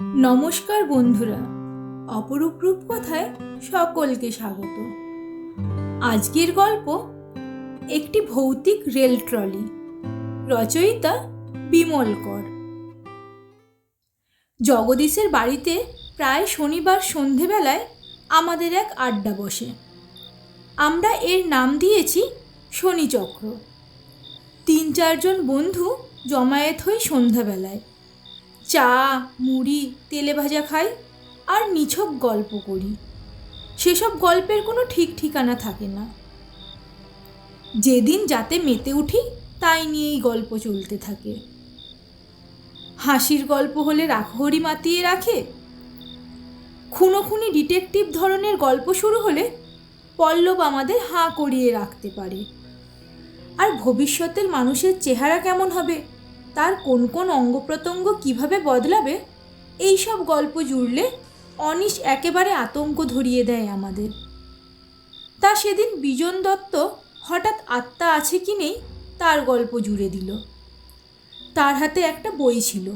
নমস্কার বন্ধুরা, অপরূপ রূপকথায় সকলকে স্বাগত। আজকের গল্প একটি ভৌতিক রেল ট্রলি, রচয়িতা বিমল কর জগদীশের বাড়িতে প্রায় শনিবার সন্ধেবেলায় আমাদের এক আড্ডা বসে। আমরা এর নাম দিয়েছি শনিচক্র। তিন চারজন বন্ধু জমায়েত হই সন্ধ্যাবেলায় চা, মুড়ি, তেলে ভাজা খাই আর নিছক গল্প করি। সেসব গল্পের কোনো ঠিক ঠিকানা থাকে না। যেদিন যাতে মেতে উঠি, তাই নিয়েই গল্প চলতে থাকে। হাসির গল্প হলে রাখহরি মাতিয়ে রাখে। খুনোখুনি ডিটেকটিভ ধরনের গল্প শুরু হলে পল্লব আমাদের হাঁ করিয়ে রাখতে পারে। আর ভবিষ্যতের মানুষের চেহারা কেমন হবে? তার কোন কোন অঙ্গ প্রত্যঙ্গ কীভাবে বদলাবে এই সব গল্প জুড়লে অনিশ একেবারে আতঙ্ক ধরিয়ে দেয় আমাদের। তা সেদিন বিজন দত্ত হঠাৎ আত্মা আছে কি নেই তার গল্প জুড়ে দিল। তার হাতে একটা বই ছিল,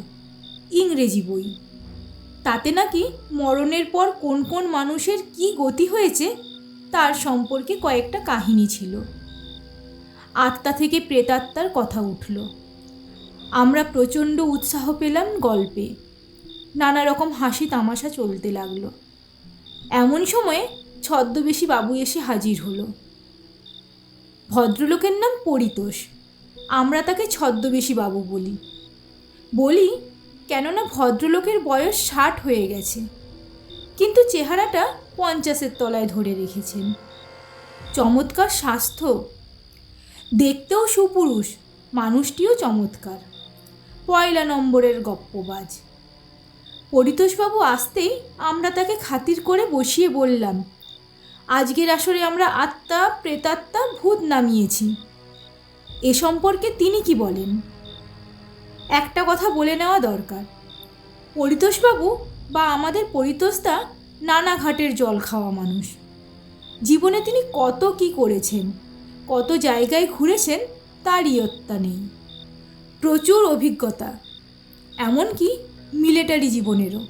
ইংরেজি বই। তাতে নাকি মরণের পর কোন কোন মানুষের কি গতি হয়েছে তার সম্পর্কে কয়েকটা কাহিনী ছিল। আত্মা থেকে প্রেতাত্মার কথা উঠল। আমরা প্রচণ্ড উৎসাহ পেলাম গল্পে। নানা রকম হাসি তামাশা চলতে লাগল। এমন সময়ে ছদ্মবেশী বাবু এসে হাজির হলো। ভদ্রলোকের নাম পরিতোষ। আমরা তাকে ছদ্মবেশী বাবু বলি। বলি, কেননা ভদ্রলোকের বয়স ষাট হয়ে গেছে। কিন্তু চেহারাটা পঞ্চাশের তলায় ধরে রেখেছেন। চমৎকার স্বাস্থ্য। দেখতেও সুপুরুষ, মানুষটিও চমৎকার। পয়লা নম্বরের গপ্পবাজ। পরিতোষবাবু আসতেই আমরা তাকে খাতির করে বসিয়ে বললাম, আজকের আসরে আমরা আত্মা, প্রেতাত্মা, ভূত নামিয়েছি। এ সম্পর্কে তিনি কি বলেন? একটা কথা বলে নেওয়া দরকার। পরিতোষবাবু বা আমাদের পরিতোষদা নানা ঘাটের জল খাওয়া মানুষ। জীবনে তিনি কত কি করেছেন, কত জায়গায় ঘুরেছেন তার ইয়ত্তা নেই। প্রচুর অভিজ্ঞতা, এমনকি মিলিটারি জীবনেরও।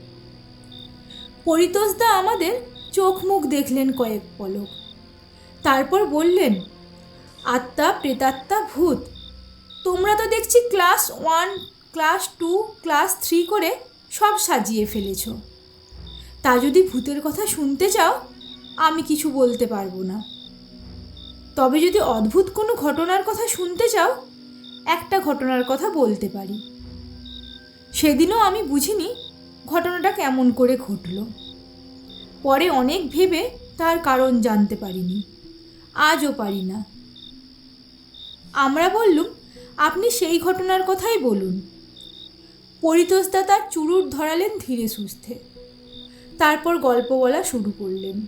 পরিতোষদা আমাদের চোখ মুখ দেখলেন কয়েক পলক। তারপর বললেন, আত্মা প্রেতাত্মা ভূত, তোমরা তো দেখছি class one, class two, class three করে সব সাজিয়ে ফেলেছ। তা যদি ভূতের কথা শুনতে চাও, আমি কিছু বলতে পারব না। তবে যদি অদ্ভুত কোনো ঘটনার কথা শুনতে চাও একটা ঘটনার কথা বলতে পারি। সেদিনও আমি বুঝিনি ঘটনাটা কেমন করে ঘটল। পরে অনেক ভেবে তার কারণ জানতে পারিনি। আজও পারি না। আমরা বললুম, আপনি সেই ঘটনার কথাই বলুন। পরিতোষদা তার চুরুট ধরালেন ধীরে সুস্থে। তারপর গল্প বলা শুরু করলেন।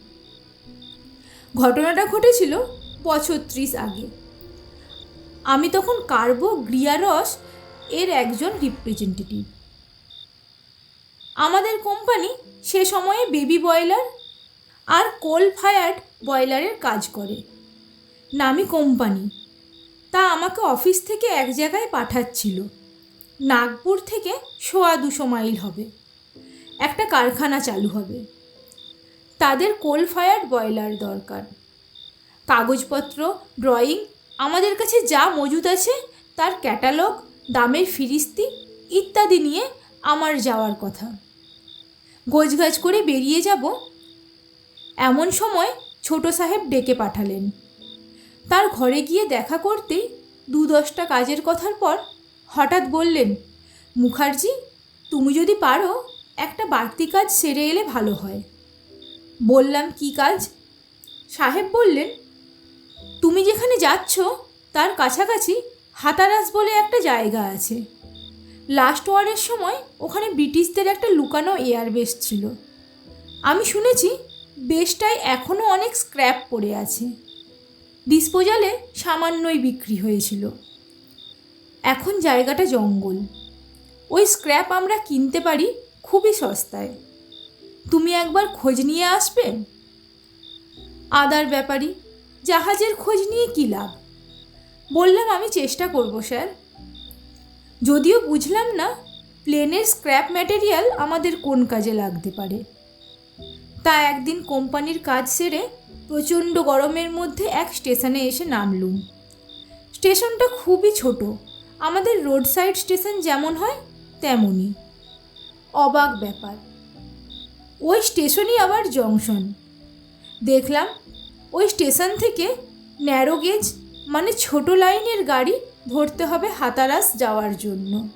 ঘটনাটা ঘটেছিল বছর ত্রিশ আগে। আমি তখন কার্বো গ্রিয়ারস এর একজন রিপ্রেজেন্টেটিভ আমাদের কোম্পানি সে সময়ে বেবি বয়লার আর কোল ফায়ার্ড বয়লারের কাজ করে। নামি কোম্পানি। তা আমাকে অফিস থেকে এক জায়গায় পাঠাচ্ছিল। নাগপুর থেকে সোয়া দুশো মাইল হবে। একটা কারখানা চালু হবে। তাদের কোল ফায়ার্ড বয়লার দরকার। কাগজপত্র, ড্রয়িং আমাদের কাছে যা মজুদ আছে, তার ক্যাটালগ, দামের ফিরিস্তি ইত্যাদি নিয়ে আমার যাওয়ার কথা। গোছগাছ করে বেরিয়ে যাব। এমন সময় ছোট সাহেব ডেকে পাঠালেন। তার ঘরে গিয়ে দেখা করতেই দু দশটা কাজের কথার পর হঠাৎ বললেন, মুখার্জি, তুমি যদি পারো, একটা বাড়তি কাজ সেরে এলে ভালো হয়। বললাম কি কাজ? সাহেব বললেন তুমি যেখানে যাচ্ছ, তার কাছাকাছি হাতারাস বলে একটা জায়গা আছে। লাস্ট ওয়ারের সময় ওখানে ব্রিটিশদের একটা লুকানো এয়ারবেস ছিল। আমি শুনেছি বেসটায় এখনও অনেক স্ক্র্যাপ পড়ে আছে। ডিসপোজালে সামান্যই বিক্রি হয়েছিল। এখন জায়গাটা জঙ্গল। ওই স্ক্র্যাপ আমরা কিনতে পারি খুবই সস্তায়। তুমি একবার খোঁজ নিয়ে আসবে? আদার ব্যাপারী জাহাজের খোঁজ নিয়ে কী লাভ? বললাম, আমি চেষ্টা করব, স্যার। যদিও বুঝলাম না, প্লেনের স্ক্র্যাপ ম্যাটেরিয়াল আমাদের কোন কাজে লাগতে পারে। তা একদিন কোম্পানির কাজ সেরে প্রচণ্ড গরমের মধ্যে এক স্টেশনে এসে নামলুম। স্টেশনটা খুবই ছোট, আমাদের রোড সাইড স্টেশন যেমন হয়, তেমনই। অবাক ব্যাপার। ওই স্টেশনই আবার জংশন। দেখলাম ওই স্টেশন থেকে ন্যারো গেজ মানে ছোট লাইনের গাড়ি ধরতে হবে হাতারাস যাওয়ার জন্য।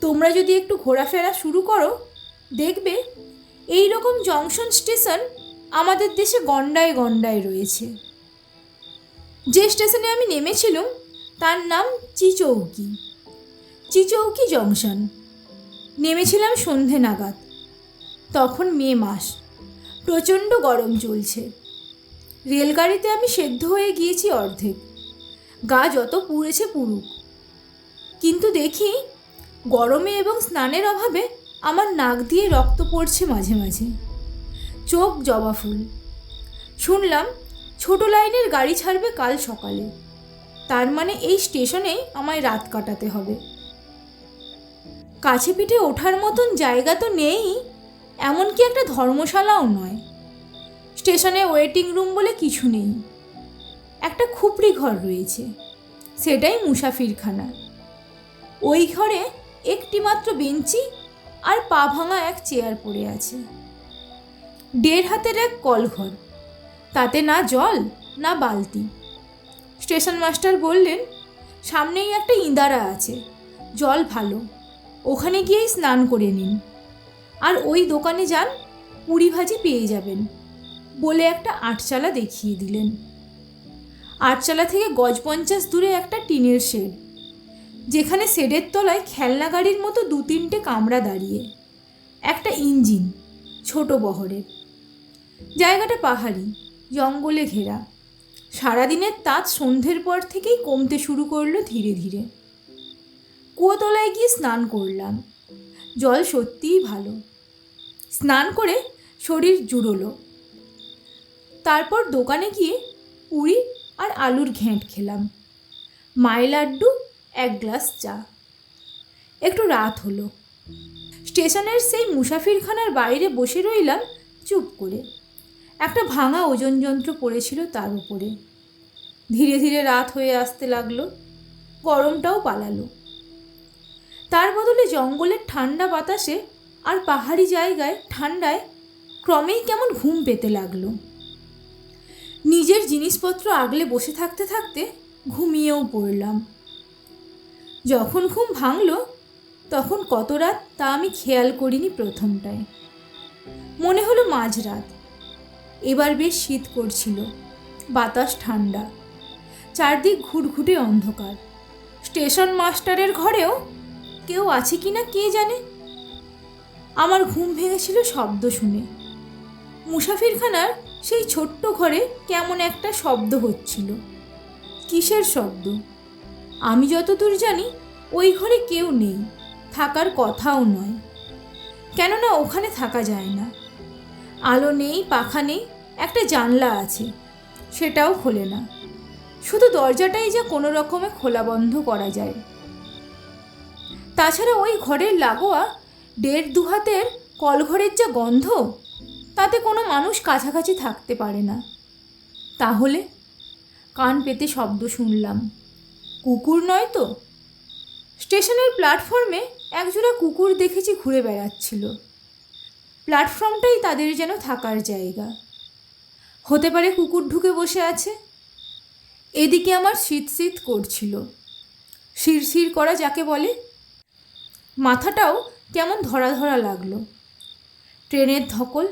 তোমরা যদি একটু ঘোরাফেরা শুরু করো, দেখবে এই রকম জংশন স্টেশন আমাদের দেশে গন্ডায় গন্ডায় রয়েছে। যে স্টেশনে আমি নেমেছিলাম, তার নাম চিচৌকি। চিচৌকি জংশন। নেমেছিলাম সন্ধে নাগাদ। তখন মে মাস। প্রচণ্ড গরম চলছে। রেলগাড়িতে আমি সেদ্ধ হয়ে গিয়েছি অর্ধেক। গা যত পুড়েছে পুরুক কিন্তু দেখি, গরমে এবং স্নানের অভাবে আমার নাক দিয়ে রক্ত পড়ছে মাঝে মাঝে। চোখ জবা ফুল। শুনলাম, ছোট লাইনের গাড়ি ছাড়বে কাল সকালে। তার মানে এই স্টেশনেই আমায় রাত কাটাতে হবে। কাছে পিঠে ওঠার মতন জায়গা তো নেই, এমনকি একটা ধর্মশালাও নয়। স্টেশনে ওয়েটিং রুম বলে কিছু নেই। একটা খুপড়ি ঘর রয়েছে। সেটাই মুসাফিরখানা। ওই ঘরে একটি মাত্র বেঞ্চি আর পা ভাঙা এক চেয়ার পড়ে আছে। দেড় হাতের এক কলঘর। তাতে না জল, না বালতি। স্টেশন মাস্টার বললেন, সামনেই একটা ইঁদারা আছে। জল ভালো। ওখানে গিয়েই স্নান করে নিন। আর ওই দোকানে যান, পুরি ভাজি পেয়ে যাবেন। বলে একটা আটচালা দেখিয়ে দিলেন। আটচালা থেকে গজ পঞ্চাশ দূরে একটা টিনের শেড, যেখানে শেডের তলায় খেলনা গাড়ির মতো দু তিনটে কামরা দাঁড়িয়ে, একটা ইঞ্জিন, ছোট বহরের। জায়গাটা পাহাড়ি, জঙ্গলে ঘেরা। সারাদিনের তাঁত সন্ধ্যের পর থেকেই কমতে শুরু করল ধীরে ধীরে। কুয়োতলায় গিয়ে স্নান করলাম। জল সত্যিই ভালো। স্নান করে শরীর জুড়োলো। তারপর দোকানে গিয়ে পুরি আর আলুর ঘেঁট খেলাম। মাই লাড্ডু, এক গ্লাস চা। একটু রাত হলো। স্টেশনের সেই মুসাফিরখানার বাইরে বসে রইলাম চুপ করে। একটা ভাঙা ওজন যন্ত্র পড়েছিল তার উপরে। ধীরে ধীরে রাত হয়ে আসতে লাগল, গরমটাও পালালো। তার বদলে জঙ্গলের ঠান্ডা বাতাসে আর পাহাড়ি জায়গায় ঠান্ডায় ক্রমেই কেমন ঘুম পেতে লাগল। নিজের জিনিসপত্র আগলে বসে থাকতে থাকতে ঘুমিয়েও পড়লাম। যখন ঘুম ভাঙল, তখন কত রাত তা আমি খেয়াল করিনি প্রথমটায়। মনে হলো মাঝরাত। এবার বেশ শীত করছিল, বাতাস ঠান্ডা, চারদিক ঘুটঘুটে অন্ধকার। স্টেশন মাস্টারের ঘরেও কেউ আছে কি না কে জানে? আমার ঘুম ভেঙেছিল শব্দ শুনে। মুসাফিরখানার সেই ছোট্ট ঘরে কেমন একটা শব্দ হচ্ছিল। কিসের শব্দ? আমি যতদূর জানি, ওই ঘরে কেউ নেই, থাকার কথাও নয়। কেননা ওখানে থাকা যায় না। আলো নেই, পাখা নেই, একটা জানলা আছে, সেটাও খোলে না। শুধু দরজাটাই যা কোনো রকমে খোলা বন্ধ করা যায়। তাছাড়া ওই ঘরের লাগোয়া দেড় দু হাতের কলঘরের যা গন্ধ তাতে কোনো মানুষ কাছাকাছি থাকতে পারে না। তাহলে কান পেতে শব্দ শুনলাম। কুকুর নয় তো? স্টেশনের প্ল্যাটফর্মে একজোড়া কুকুর দেখেছি ঘুরে বেড়াচ্ছিল। প্ল্যাটফর্মটাই তাদের যেন থাকার জায়গা। হতে পারে কুকুর ঢুকে বসে আছে। এদিকে আমার শীত শীত করছিল। শিরশির করা যাকে বলে। মাথাটাও কেমন ধরা ধরা লাগল। ট্রেনের ধকল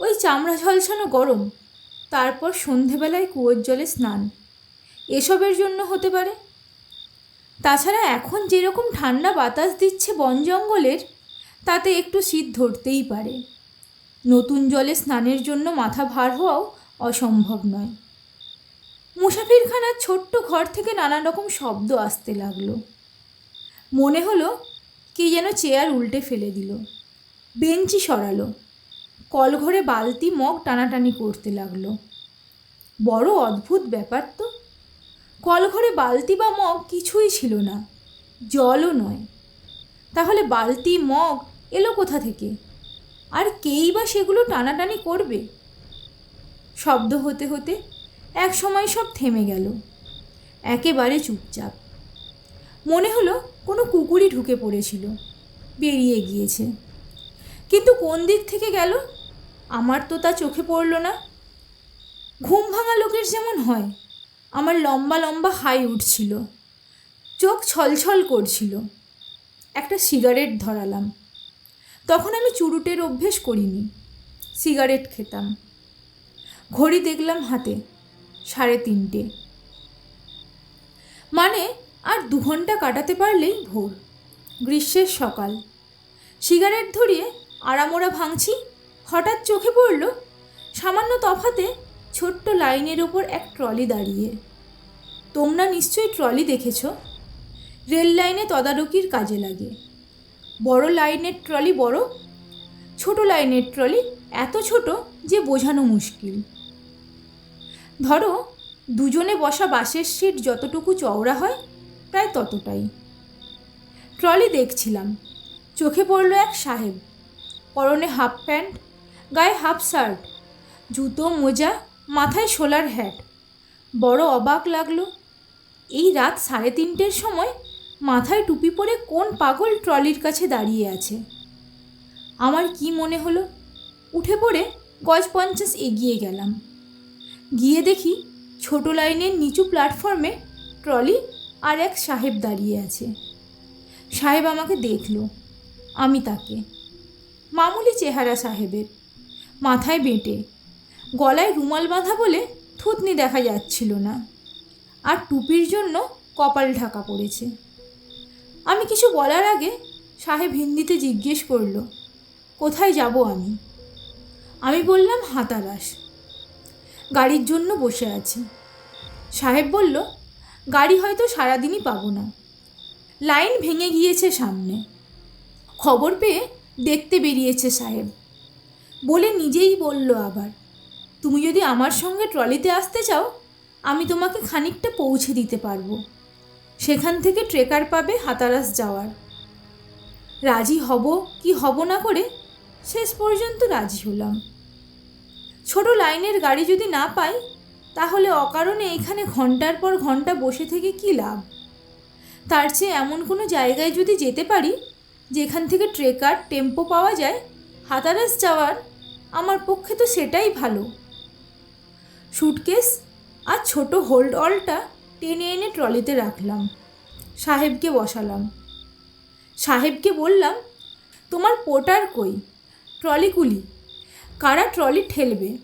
ওই চামড়া ঝলসানো গরম। তারপর সন্ধেবেলায় কুয়োর জলে স্নান। এসবের জন্য হতে পারে। তাছাড়া এখন যেরকম ঠান্ডা বাতাস দিচ্ছে বন জঙ্গলের, তাতে একটু শীত ধরতেই পারে। নতুন জলে স্নানের জন্য মাথা ভার হওয়াও অসম্ভব নয়। মুসাফিরখানার ছোট্ট ঘর থেকে নানা রকম শব্দ আসতে লাগল। মনে হলো, কে যেন চেয়ার উল্টে ফেলে দিল। বেঞ্চি সরালো। কলঘরে বালতি, মগ টানাটানি করতে লাগল। বড় অদ্ভুত ব্যাপার তো। কলঘরে বালতি বা মগ কিছুই ছিল না, জলও নয়। তাহলে বালতি, মগ এলো কোথা থেকে? আর কেই বা সেগুলো টানাটানি করবে? শব্দ হতে হতে এক সময় সব থেমে গেল, একেবারে চুপচাপ। মনে হলো কোনো কুকুরই ঢুকে পড়েছিল, বেরিয়ে গিয়েছে। কিন্তু কোন দিক থেকে গেল? আমার তো তা চোখে পড়ল না। ঘুম ভাঙা লোকের যেমন হয়, আমার লম্বা লম্বা হাই উঠছিল। চোখ ছলছল করছিল। একটা সিগারেট ধরালাম। তখন আমি চুরুটের অভ্যেস করিনি। সিগারেট খেতাম। ঘড়ি দেখলাম হাতে, সাড়ে তিনটে। মানে আর দু ঘণ্টা কাটাতে পারলেই ভোর। গ্রীষ্মের সকাল। সিগারেট ধরিয়ে আড়ামোড়া ভাঙছি? হঠাৎ চোখে পড়ল সামান্য তফাতে ছোট্ট লাইনের ওপর এক ট্রলি দাঁড়িয়ে। তোমরা নিশ্চয়ই ট্রলি দেখেছ। রেল লাইনে তদারকির কাজে লাগে। বড় লাইনের ট্রলি বড়, ছোট লাইনের ট্রলি এত ছোট যে বোঝানো মুশকিল। ধরো, দুজনে বসা বাসের সিট যতটুকু চওড়া হয়, প্রায় ততটাই। ট্রলি দেখছিলাম। চোখে পড়ল এক সাহেব। পরনে হাফ প্যান্ট, গায়ে হাফ শার্ট, জুতো, মোজা, মাথায় সোলার হ্যাট বড় অবাক লাগল, এই রাত সাড়ে তিনটের সময় মাথায় টুপি পরে কোন পাগল ট্রলির কাছে দাঁড়িয়ে আছে? আমার কি মনে হলো? উঠে পড়ে গজ পঞ্চাশ এগিয়ে গেলাম। গিয়ে দেখি ছোট লাইনের নিচু প্ল্যাটফর্মে ট্রলি আর এক সাহেব দাঁড়িয়ে আছে। সাহেব আমাকে দেখল, আমি তাকে। মামুলি চেহারা সাহেবের। মাথায় বেঁটে। গলায় রুমাল বাঁধা বলে থুতনি দেখা যাচ্ছিল না। আর টুপির জন্য কপাল ঢাকা পড়েছে। আমি কিছু বলার আগে সাহেব হিন্দিতে জিজ্ঞেস করল, কোথায় যাব আমি? আমি বললাম হাতারাস গাড়ির জন্য বসে আছি। সাহেব বলল, গাড়ি হয়তো সারাদিনই পাবো না। লাইন ভেঙে গিয়েছে সামনে। খবর পেয়ে দেখতে বেরিয়েছে সাহেব। বলে নিজেই বলল আবার, তুমি যদি আমার সঙ্গে ট্রলিতে আসতে চাও, আমি তোমাকে খানিকটা পৌঁছে দিতে পারব। সেখান থেকে ট্রেকার পাবে হাতারাস যাওয়ার। রাজি হব কি হব না করে শেষ পর্যন্ত রাজি হলাম। ছোট লাইনের গাড়ি যদি না পাই, তাহলে অকারণে এখানে ঘণ্টার পর ঘণ্টা বসে থেকে কী লাভ? তার চেয়ে এমন কোনো জায়গায় যদি যেতে পারি যেখান থেকে ট্রেকার টেম্পো পাওয়া যায়, হাতারাস যাওয়ার, আমার পক্ষে তো সেটাই ভালো। সুটকেস আর ছোট হোল্ড অলটা টেনে এনে ট্রলিতে রাখলাম। সাহেবকে বসালাম। সাহেবকে বললাম, তোমার পোটার কই? ট্রলি কুলি। কারা ট্রলি ঠেলবে?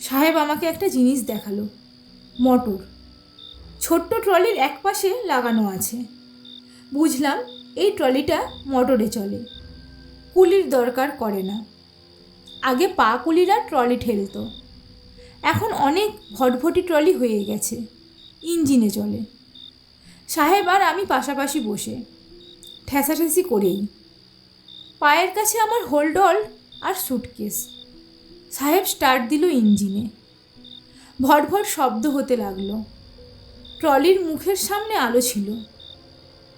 সাহেব আমাকে একটা জিনিস দেখাল। মটর। ছোট্ট ট্রলির এক পাশে লাগানো আছে। বুঝলাম এই ট্রলিটা মোটরে চলে। কুলির দরকার করে না। আগে পা কুলিরা ট্রলি ঠেলতো। এখন অনেক ভটভটি ট্রলি হয়ে গেছে। ইঞ্জিনে চলে। সাহেব আর আমি পাশাপাশি বসে। ঠেসাঠেসি করেই। পায়ের কাছে আমার হোল্ডল আর সুটকেস। সাহেব স্টার্ট দিল ইঞ্জিনে। ভটভট শব্দ হতে লাগল। ট্রলির মুখের সামনে আলো ছিল।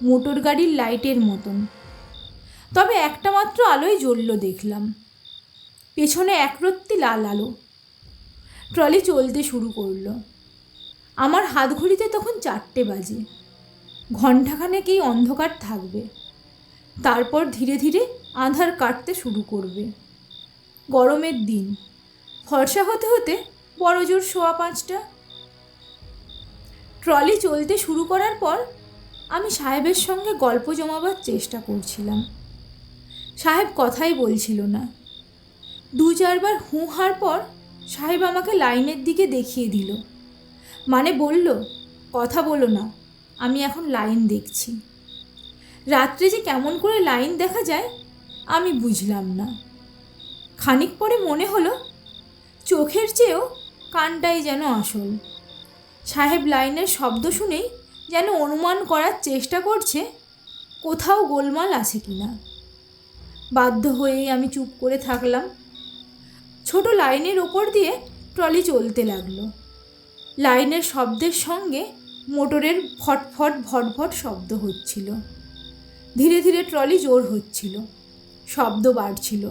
মোটর গাড়ির লাইটের মতন। তবে একটা মাত্র আলোই জ্বলল দেখলাম। পেছনে একরত্তি লাল আলো। ট্রলি চলতে শুরু করল। আমার হাত ঘড়িতে তখন চারটে বাজে। ঘণ্টাখানেক অন্ধকার থাকবে। তারপর ধীরে ধীরে আধার কাটতে শুরু করবে। গরমের দিন। ফর্সা হতে হতে বড় জোর সোয়া পাঁচটা। ট্রলি চলতে শুরু করার পর আমি সাহেবের সঙ্গে গল্প জমাবার চেষ্টা করছিলাম। সাহেব কথাই বলছিল না। দু চারবার হুঁ হার পর সাহেব আমাকে লাইনের দিকে দেখিয়ে দিল। মানে বলল, কথা বলো না, আমি এখন লাইন দেখছি। রাত্রে যে কেমন করে লাইন দেখা যায়, আমি বুঝলাম না। খানিক পরে মনে হলো, চোখের চেয়েও কানটাই যেন আসল। সাহেব লাইনের শব্দ শুনেই যেন অনুমান করার চেষ্টা করছে, কোথাও গোলমাল আছে কি না বাধ্য হয়েই আমি চুপ করে থাকলাম। ছোট লাইনের ওপর দিয়ে ট্রলি চলতে লাগল। লাইনের শব্দের সঙ্গে মোটরের ফটফট, ভটভট শব্দ হচ্ছিল। ধীরে ধীরে ট্রলি জোর হচ্ছিল। শব্দ বাড়ছিল।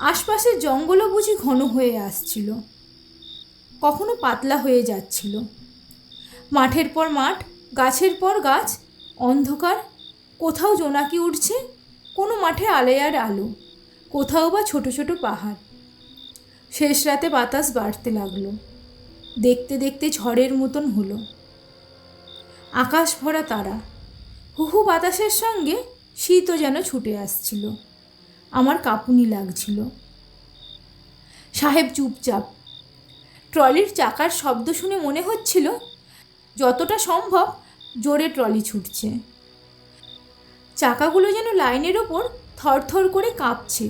আশপাশের জঙ্গলও বুঝি ঘন হয়ে আসছিল। কখনো পাতলা হয়ে যাচ্ছিল। মাঠের পর মাঠ, গাছের পর গাছ, অন্ধকার, কোথাও জোনাকি উঠছে, কোনো মাঠে আলেয়ার আলো, কোথাও বা ছোট ছোট পাহাড়। শেষ রাতে বাতাস বাড়তে লাগল। দেখতে দেখতে ঝড়ের মতন হলো। আকাশ ভরা তারা। হুহু বাতাসের সঙ্গে শীতও যেন ছুটে আসছিল। আমার কাঁপুনি লাগছিল। সাহেব চুপচাপ। ট্রলির চাকার শব্দ শুনে মনে হচ্ছিল যতটা সম্ভব জোরে ট্রলি ছুটছে। চাকাগুলো যেন লাইনের ওপর থরথর করে কাঁপছে।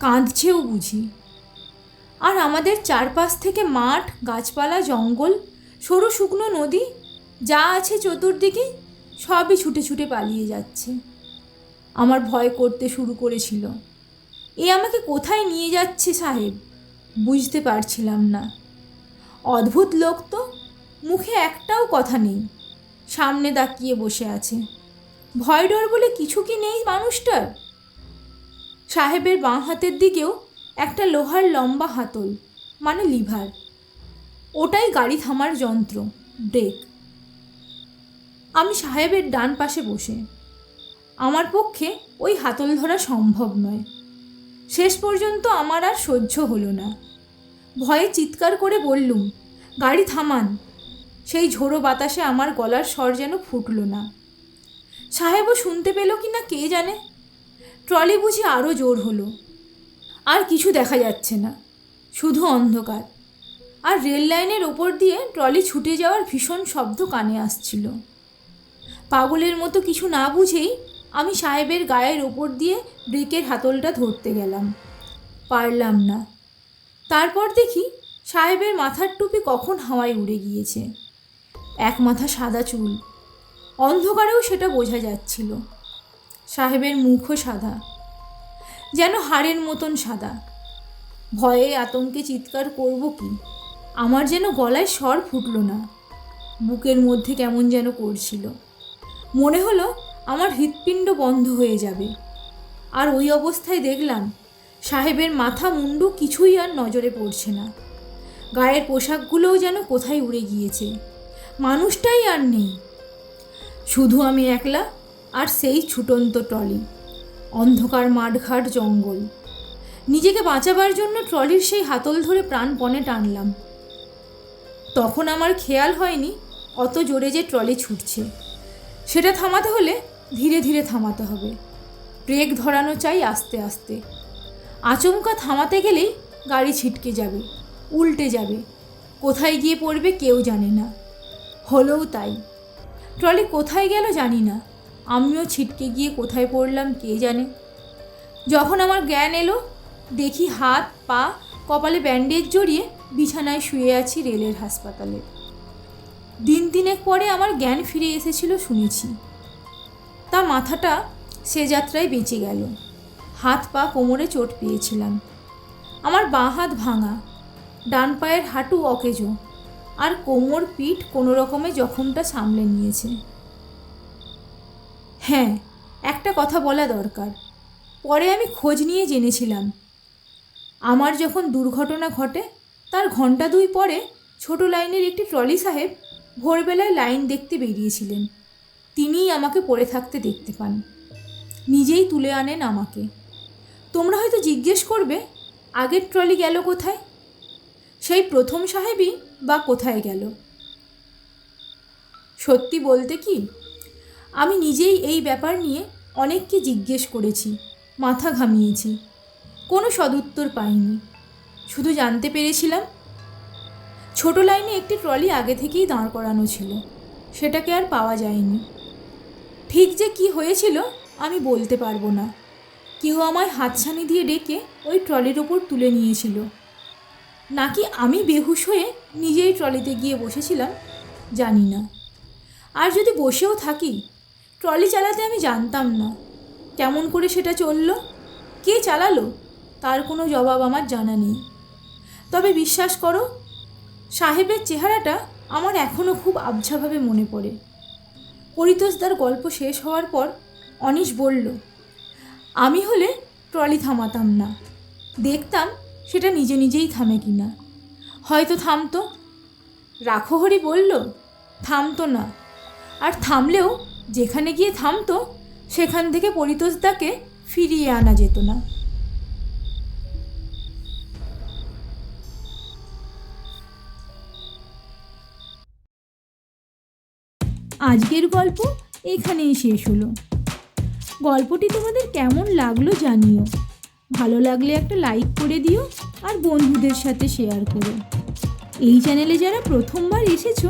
কাঁদছেও বুঝি। আর আমাদের চারপাশ থেকে মাঠ, গাছপালা, জঙ্গল, সরু শুকনো নদী, যা আছে চতুর্দিকে, সবই ছুটে ছুটে পালিয়ে যাচ্ছে। আমার ভয় করতে শুরু করেছিল। এ আমাকে কোথায় নিয়ে যাচ্ছে সাহেব? বুঝতে পারছিলাম না। অদ্ভুত লোক তো মুখে একটাও কথা নেই। সামনে তাকিয়ে বসে আছে। ভয় ডর বলে কিছু কি নেই মানুষটার? সাহেবের বাঁ হাতের দিকেও একটা লোহার লম্বা হাতল মানে লিভার। ওটাই গাড়ি থামার যন্ত্র, ব্রেক। আমি সাহেবের ডান পাশে বসে। আমার পক্ষে ওই হাতল ধরা সম্ভব নয়। শেষ পর্যন্ত আমার আর সহ্য হলো না। ভয়ে চিৎকার করে বললুম, গাড়ি থামান। সেই ঝোড়ো বাতাসে আমার গলার স্বর যেন ফুটল না। সাহেবও শুনতে পেল কি না কে জানে? ট্রলি বুঝি আরও জোর হলো। আর কিছু দেখা যাচ্ছে না, শুধু অন্ধকার। আর রেল লাইনের ওপর দিয়ে ট্রলি ছুটে যাওয়ার ভীষণ শব্দ কানে আসছিল। পাগলের মতো কিছু না বুঝেই আমি সাহেবের গায়ের ওপর দিয়ে ব্রেকের হাতলটা ধরতে গেলাম। পারলাম না। তারপর দেখি সাহেবের মাথার টুপি কখন হাওয়ায় উড়ে গিয়েছে। এক মাথা সাদা চুল। অন্ধকারেও সেটা বোঝা যাচ্ছিল। সাহেবের মুখও সাদা, যেন হাড়ের মতন সাদা। ভয়ে আতঙ্কে চিৎকার করব কি? আমার যেন গলায় স্বর ফুটল না। বুকের মধ্যে কেমন যেন করছিল। মনে হলো আমার হৃৎপিণ্ড বন্ধ হয়ে যাবে। আর ওই অবস্থায় দেখলাম সাহেবের মাথা মুন্ডু কিছুই আর নজরে পড়ছে না। গায়ের পোশাকগুলোও যেন কোথায় উড়ে গিয়েছে। মানুষটাই আর নেই। শুধু আমি একলা আর সেই ছুটন্ত ট্রলি, অন্ধকার মাঠঘাট জঙ্গল। নিজেকে বাঁচাবার জন্য ট্রলির সেই হাতল ধরে প্রাণপণে টানলাম। তখন আমার খেয়াল হয়নি অত জোরে যে ট্রলি ছুটছে। সেটা থামাতে হলে ধীরে ধীরে থামাতে হবে। ব্রেক ধরানো চাই আস্তে আস্তে। আচমকা থামাতে গেলেই গাড়ি ছিটকে যাবে, উল্টে যাবে। কোথায় গিয়ে পড়বে কেউ জানে না। হলেও তাই। ট্রলি কোথায় গেল জানি না। আমিও ছিটকে গিয়ে কোথায় পড়লাম কে জানে। যখন আমার জ্ঞান এলো, দেখি হাত, পা, কপালে ব্যান্ডেজ জড়িয়ে বিছানায় শুয়ে আছি রেলের হাসপাতালে। দিন তিনেক পরে আমার জ্ঞান ফিরে এসেছিল শুনেছি। তা মাথাটা সে যাত্রায় বেঁচে গেল। হাত, পা, কোমরে চোট পেয়েছিলাম। আমার বাঁ হাত ভাঙা, ডান পায়ের হাঁটু অকেজো। আর কোমর পিঠ কোনো রকমে জখমটা সামলে নিয়েছে। হ্যাঁ একটা কথা বলা দরকার। পরে আমি খোঁজ নিয়ে জেনেছিলাম। আমার যখন দুর্ঘটনা ঘটে, তার ঘণ্টা দুই পরে ছোট লাইনের একটি ট্রলি সাহেব ভোরবেলায় লাইন দেখতে বেরিয়েছিলেন। তিনিই আমাকে পড়ে থাকতে দেখতে পান। নিজেই তুলে আনেন আমাকে। তোমরা হয়তো জিজ্ঞেস করবে, আগের ট্রলি গেল কোথায়? সেই প্রথম সাহেবই বা কোথায় গেল? সত্যি বলতে কি, আমি নিজেই এই ব্যাপার নিয়ে অনেককে জিজ্ঞেস করেছি, মাথা ঘামিয়েছি, কোনো সদুত্তর পাইনি। শুধু জানতে পেরেছিলাম, ছোট লাইনে একটি ট্রলি আগে থেকেই দাঁড় করানো ছিল, সেটাকে আর পাওয়া যায়নি। ঠিক যে কি হয়েছিল আমি বলতে পারব না। কেউ আমায় হাতছানি দিয়ে ডেকে ওই ট্রলির ওপর তুলে নিয়েছিল। নাকি আমি বেহুশ হয়ে নিজেই ট্রলিতে গিয়ে বসেছিলাম? জানি না। আর যদি বসেও থাকি, ট্রলি চালাতে আমি জানতাম না। কেমন করে সেটা চলল? কে চালালো? তার কোনো জবাব আমার জানা নেই। তবে বিশ্বাস করো, সাহেবের চেহারাটা আমার এখনও খুব আবঝাভাবে মনে পড়ে। পরিতোষদার গল্প শেষ হওয়ার পর অনিশ বলল, আমি হলে ট্রলি থামাতাম না। দেখতাম সেটা নিজে নিজেই থামে কি না? হয়তো থামতো। রাখহরি বলল, থামতো না। আর থামলেও যেখানে গিয়ে থামতো, সেখান থেকে পরিতোষদাকে ফিরিয়ে আনা যেত না। আজকের গল্প এখানেই শেষ হলো। গল্পটি তোমাদের কেমন লাগল জানিও। ভালো লাগলে একটা লাইক করে দিও আর বন্ধুদের সাথে শেয়ার করো। এই চ্যানেলে যারা প্রথমবার এসেছ,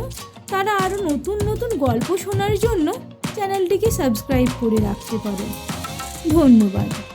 তারা আরও নতুন নতুন গল্প শোনার জন্য চ্যানেলটিকে সাবস্ক্রাইব করে রাখতে পারো। ধন্যবাদ।